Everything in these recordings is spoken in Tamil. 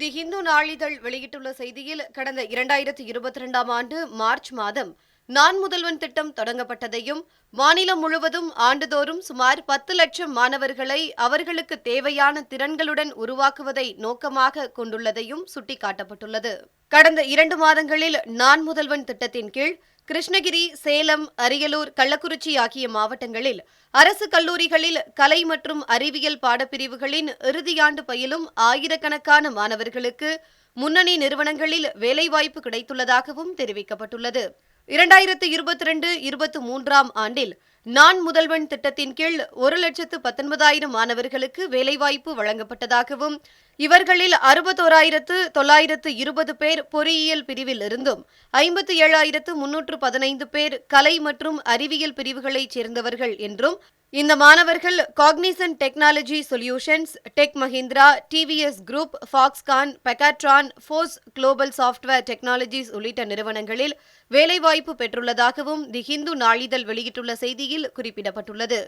தி ஹிந்து நாளிதழ் வெளியிட்டுள்ள செய்தியில் கடந்த இரண்டாயிரத்தி இருபத்தி இரண்டாம் ஆண்டு மார்ச் மாதம் நான் முதல்வன் திட்டம் தொடங்கப்பட்டதையும் மாநிலம் முழுவதும் ஆண்டுதோறும் சுமார் பத்து லட்சம் மாணவர்களை அவர்களுக்கு தேவையான திறன்களுடன் உருவாக்குவதை நோக்கமாக கொண்டுள்ளதையும் சுட்டிக்காட்டப்பட்டுள்ளது. கடந்த இரண்டு மாதங்களில் நான் முதல்வன் திட்டத்தின் கீழ் கிருஷ்ணகிரி சேலம் அரியலூர் கள்ளக்குறிச்சி ஆகிய மாவட்டங்களில் அரசு கல்லூரிகளில் கலை மற்றும் அறிவியல் பாடப்பிரிவுகளின் இறுதியாண்டு பயிலும் ஆயிரக்கணக்கான மாணவர்களுக்கு முன்னணி நிறுவனங்களில் வேலைவாய்ப்பு கிடைத்துள்ளதாகவும் தெரிவிக்கப்பட்டுள்ளது. இரண்டாயிரத்து இருபத்தி ரெண்டு இருபத்தி மூன்றாம் ஆண்டில் நான் முதல்வன் திட்டத்தின் கீழ் ஒரு லட்சத்து பத்தொன்பதாயிரம் மாணவர்களுக்கு வேலைவாய்ப்பு வழங்கப்பட்டதாகவும் இவர்களில் அறுபத்தோராயிரத்து தொள்ளாயிரத்து இருபது பேர் பொறியியல் பிரிவில் இருந்தும் ஐம்பத்தி ஏழாயிரத்து முன்னூற்று பதினைந்து பேர் கலை மற்றும் அறிவியல் பிரிவுகளைச் சேர்ந்தவர்கள் என்றும் இந்த மாணவர்கள் Cognizant technology solutions tech Mahindra TVS group Foxconn Pegatron force global software technologies உள்ளிட்ட நிறுவனங்களில் வேலைவாய்ப்பு பெற்றுள்ளதாகவும் தி ஹிந்து நாளிதழ் வெளியிட்டுள்ள செய்தியில் குறிப்பிடப்பட்டுள்ளது.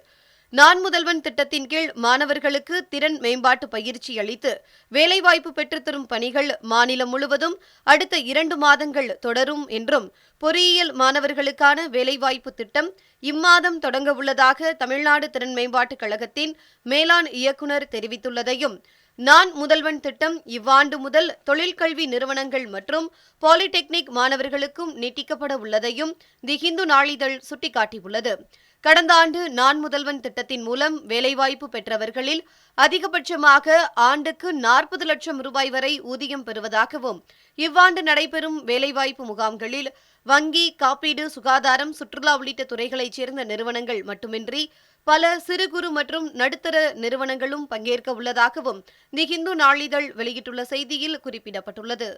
நான் முதல்வன் திட்டத்தின் கீழ் மாணவர்களுக்கு திறன் மேம்பாட்டு பயிற்சி அளித்து வேலைவாய்ப்பு பெற்றுத்தரும் பணிகள் மாநிலம் முழுவதும் அடுத்த இரண்டு மாதங்கள் தொடரும் என்றும் பொறியியல் மாணவர்களுக்கான வேலைவாய்ப்பு திட்டம் இம்மாதம் தொடங்க உள்ளதாக தமிழ்நாடு திறன் மேம்பாட்டுக் கழகத்தின் மேலாண் இயக்குநர் தெரிவித்துள்ளதையும் நான் முதல்வன் திட்டம் இவ்வாண்டு முதல் தொழிற்கல்வி நிறுவனங்கள் மற்றும் பாலிடெக்னிக் மாணவர்களுக்கும் நீட்டிக்கப்பட உள்ளதையும் தி ஹிந்து நாளிதழ் சுட்டிக்காட்டியுள்ளது. கடந்த ஆண்டு நான் முதல்வன் திட்டத்தின் மூலம் வேலைவாய்ப்பு பெற்றவர்களில் அதிகபட்சமாக ஆண்டுக்கு நாற்பது லட்சம் ரூபாய் வரை ஊதியம் பெறுவதாகவும் இவ்வாண்டு நடைபெறும் வேலைவாய்ப்பு முகாம்களில் வங்கி காப்பீடு சுகாதாரம் சுற்றுலா உள்ளிட்ட துறைகளைச் சேர்ந்த நிறுவனங்கள் மட்டுமின்றி பல சிறு குறு மற்றும் நடுத்தர நிறுவனங்களும் பங்கேற்க உள்ளதாகவும் தி ஹிந்து நாளிதழ் வெளியிட்டுள்ள செய்தியில் குறிப்பிடப்பட்டுள்ளது.